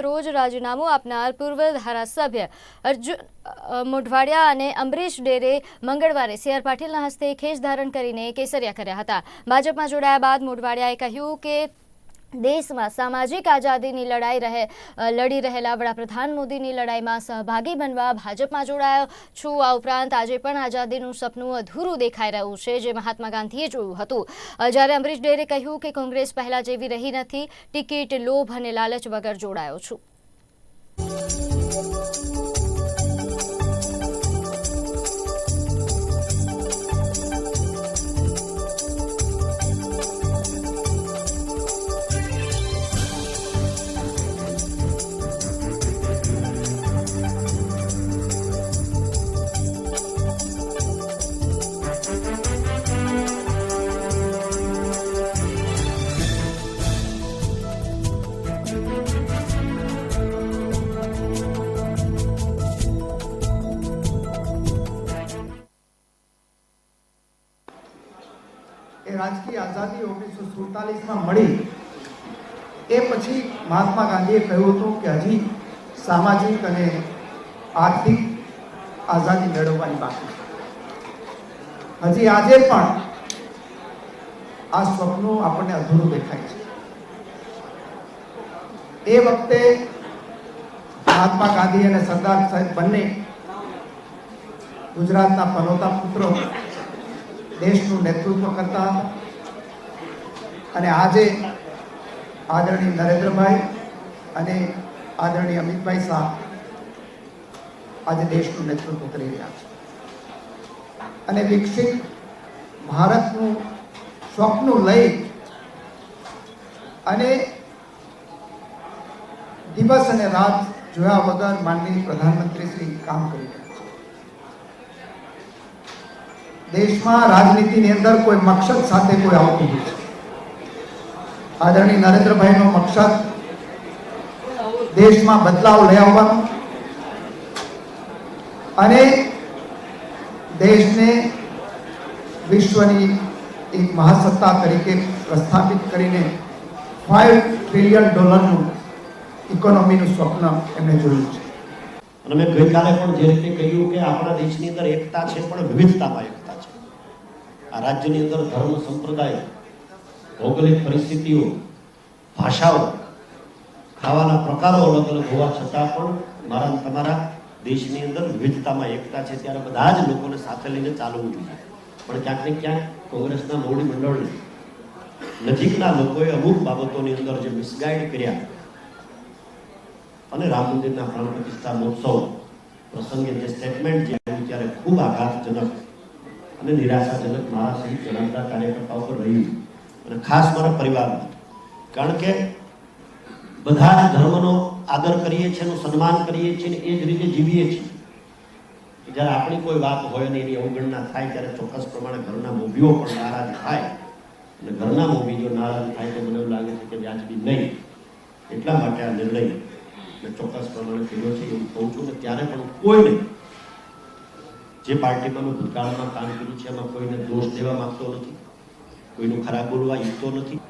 રોજ રાજીનામું આપનાર પૂર્વ ધારાસભ્ય અર્જુન મોઢવાડિયા અને અમરીશ ડેરે મંગળવારે સી. આર. પાટીલના હસ્તે ખેસ ધારણ કરીને કેસરિયા કર્યા હતા. ભાજપમાં જોડાયા બાદ મોઢવાડિયાએ કહ્યું કે દેશમાં સામાજિક આઝાદીની લડાઈ રહે લડી રહેલા વડાપ્રધાન મોદીની લડાઈમાં સહભાગી બનવા ભાજપમાં જોડાયો છું. આ ઉપરાંત આજે પણ આઝાદીનું સપનું અધૂરું દેખાઈ રહ્યું છે, જે મહાત્મા ગાંધીએ જોયું હતું. જ્યારે અમરીશ ડેરે કહ્યું કે કોંગ્રેસ પહેલાં જેવી રહી નથી, ટિકિટ, લોભ અને લાલચ વગર જોડાયો છું. એ રાજકીય આઝાદી ઓગણીસો સુડતાલીસમાં મળી. એ પછી મહાત્મા ગાંધીએ કહ્યું હતું કે હજી સામાજિક અને આર્થિક આઝાદી મેળવવાની બાકી હજી આજે પણ આ સ્વપ્નો આપણને અધૂરું દેખાય છે. એ વખતે મહાત્મા ગાંધી અને સરદાર સાહેબ બંને ગુજરાતના પનોતા પુત્રો દેશનું નેતૃત્વ કરતા અને આજે આદરણીય નરેન્દ્રભાઈ અને આદરણીય અમિતભાઈ શાહ આજે દેશનું નેતૃત્વ કરી રહ્યા છે. અને વિકસિત ભારતનું સ્વપ્ન લઈ અને દિવસ અને રાત જોયા વગર માનનીય પ્રધાનમંત્રી શ્રી કામ કરી રહ્યા છે દેશમાં રાજનીતિની અંદર કોઈ મકસદ સાથે કોઈ આવતું નથી આદરણીય નરેન્દ્રભાઈનો મકસદ દેશમાં બદલાવ લઈ આવવાનો અને દેશને વિશ્વની એક મહાસત્તા તરીકે પ્રસ્થાપિત કરીને ફાઇવ ટ્રિલિયન ડોલરનું ઇકોનોમીનું સ્વપ્ન એમણે જોયું છે. અને મેં ગઈકાલે પણ જે રીતે કહ્યું કે આપણા દેશની અંદર એકતા છે, પણ વિવિધતામાં એકતા આ રાજ્યની અંદર ધર્મ સંપ્રદાય, ભૌગોલિક પરિસ્થિતિઓ, ભાષાઓ, ખાવાના પ્રકારો અલગ અલગ હોવા છતાં પણ મારા તમારા દેશની અંદર વિવિધતામાં એકતા છે ત્યારે બધા જ લોકોને સાથે લઈને ચાલવું જોઈએ. પણ ક્યાંક ને ક્યાંક કોંગ્રેસના મોવડી મંડળને નજીકના લોકોએ અમુક બાબતોની અંદર જે મિસગાઈડ કર્યા અને રામ મંદિરના પ્રાણ પ્રતિષ્ઠા મહોત્સવ પ્રસંગે જે સ્ટેટમેન્ટ જે આવ્યું ત્યારે ખૂબ આઘાતજનક અને નિરાશાજનક સહિત જણાવતા કાર્યકર્તાઓ પર રહ્યું અને ખાસ મારા પરિવારમાં. કારણ કે બધા ધર્મનો આદર કરીએ છીએ એનું સન્માન કરીએ છીએ એ જ રીતે જીવીએ છીએ. જ્યારે આપણી કોઈ વાત હોય અને એની અવગણના થાય, ત્યારે ચોક્કસ પ્રમાણે ઘરના મોભીઓ પણ નારાજ થાય. અને ઘરના મોભી જો નારાજ થાય, તો મને એવું લાગે છે કે વ્યાજબી નહીં. એટલા માટે આ નિર્ણય મેં ચોક્કસ પ્રમાણે કર્યો છે, એવું કહું છું. ને ત્યારે પણ કોઈને જે પાર્ટીમાં મેં ભૂતકાળમાં કામ કર્યું છે, એમાં કોઈને દોષ દેવા માંગતો નથી, કોઈનું ખરાબ બોલવા ઈચ્છતો નથી.